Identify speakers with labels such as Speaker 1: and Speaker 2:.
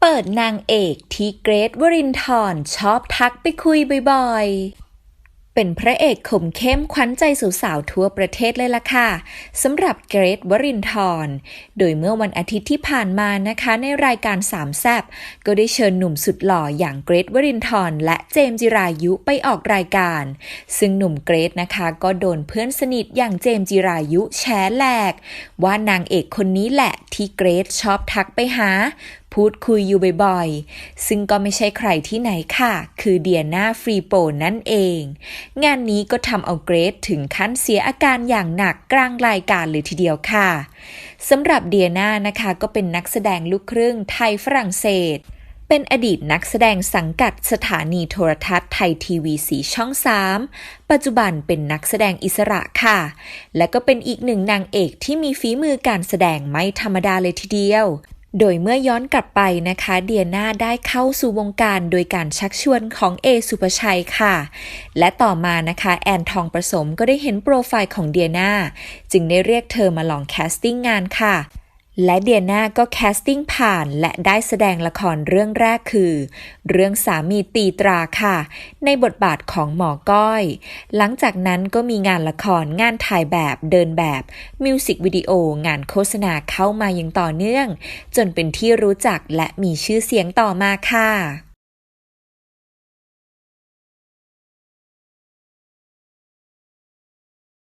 Speaker 1: เปิดนางเอกที่เกรทวรินทร์ชอบทักไปคุยบ่อยๆ เป็นพระเอกขมเข้มขวัญใจสาวๆทั่วประเทศเลยล่ะค่ะสำหรับเกรทวรินทร์โดยเมื่อวันอาทิตย์ที่ผ่านมานะคะ ในรายการสามแซบก็ได้เชิญหนุ่มสุดหล่ออย่างเกรทวรินทร์และเจมส์จิรายุไปออกรายการ ซึ่งหนุ่มเกรทนะคะก็โดนเพื่อนสนิทอย่างเจมส์จิรายุแฉแหลก ว่านางเอกคนนี้แหละที่เกรทชอบทักไปหา พูดคุยอยู่บ่อยๆ ซึ่งก็ไม่ใช่ใครที่ไหนค่ะ คือเดียนาฟรีโปนั่นเอง งานนี้ก็ทำเอาเกรทถึงขั้นเสียอาการอย่างหนักกลางรายการเลยทีเดียวค่ะสำหรับเดียนานะคะก็เป็นนักแสดงลูกครึ่งไทยฝรั่งเศสเป็นอดีตนักแสดงสังกัดสถานีโทรทัศน์ไทยทีวีสีช่อง 3 ปัจจุบันเป็นนักแสดงอิสระค่ะ และก็เป็นอีกหนึ่งนางเอกที่มีฝีมือการแสดงไม่ธรรมดาเลยทีเดียว โดยเมื่อย้อนกลับไปนะคะเดียนาได้เข้าสู่วงการโดยการชักชวนของเอสุปชัยค่ะ และต่อมานะคะแอนทองประสมก็ได้เห็นโปรไฟล์ของเดียนาจึงได้เรียกเธอมาลองแคสติ้งงานค่ะ และเดียนาก็แคสติ้งผ่านและได้แสดงละครเรื่องแรกคือ เรื่องสามีตีตราค่ะ ในบทบาทของหมอก้อย หลังจากนั้นก็มีงานละครงานถ่ายแบบเดินแบบมิวสิกวิดีโองานโฆษณาเข้ามาอย่างต่อเนื่อง จนเป็นที่รู้จักและมีชื่อเสียงต่อมาค่ะ